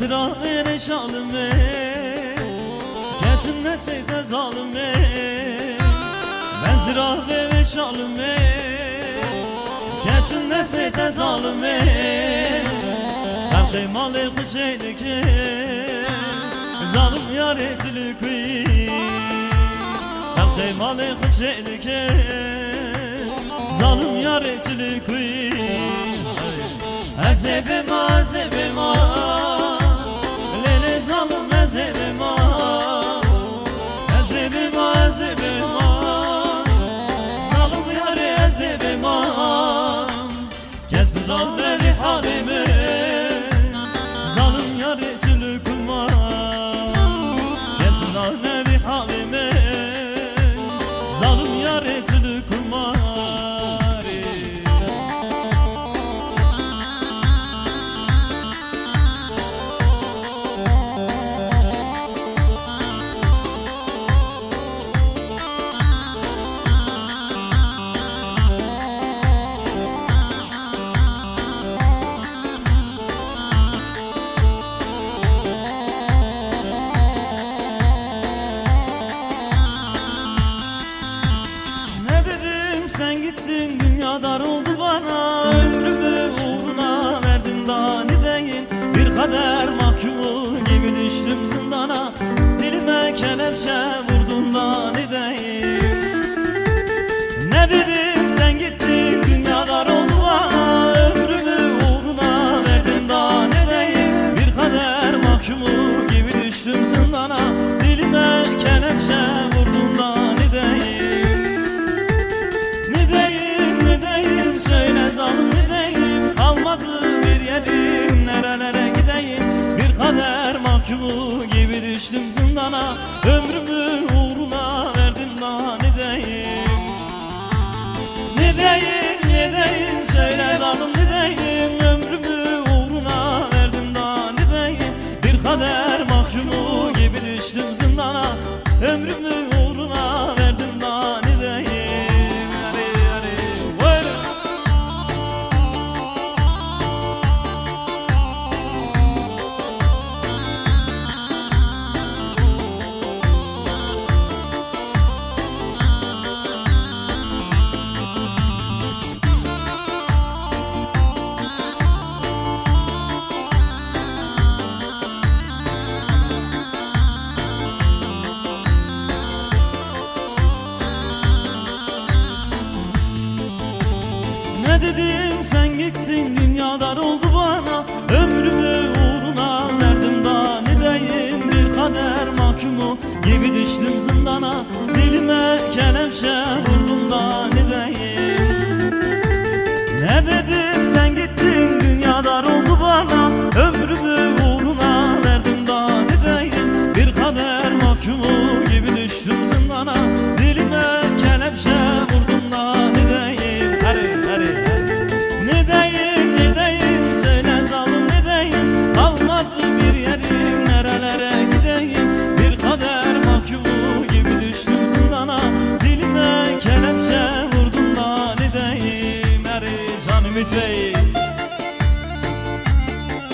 Mezra'ya şalım ve Ketim ne seyte zalim ve Mezra'ya şalım ve Ketim ne seyte zalim ve Hem kıymalı kuçeylik Zalim yar etilik Hem kıymalı kuçeylik Zalim yar etilik Ezebim azebim Lele zalim ezebim kader mahkumu gibi düştüm zindana. Dilime kelepçe vurdum da ne değil Ne dedim? Sen gittin dünya dar oldu bana. Ömrümü uğruna verdim daha ne değil Bir kader mahkumu gibi düştüm zindana Ömrümü Ne dedim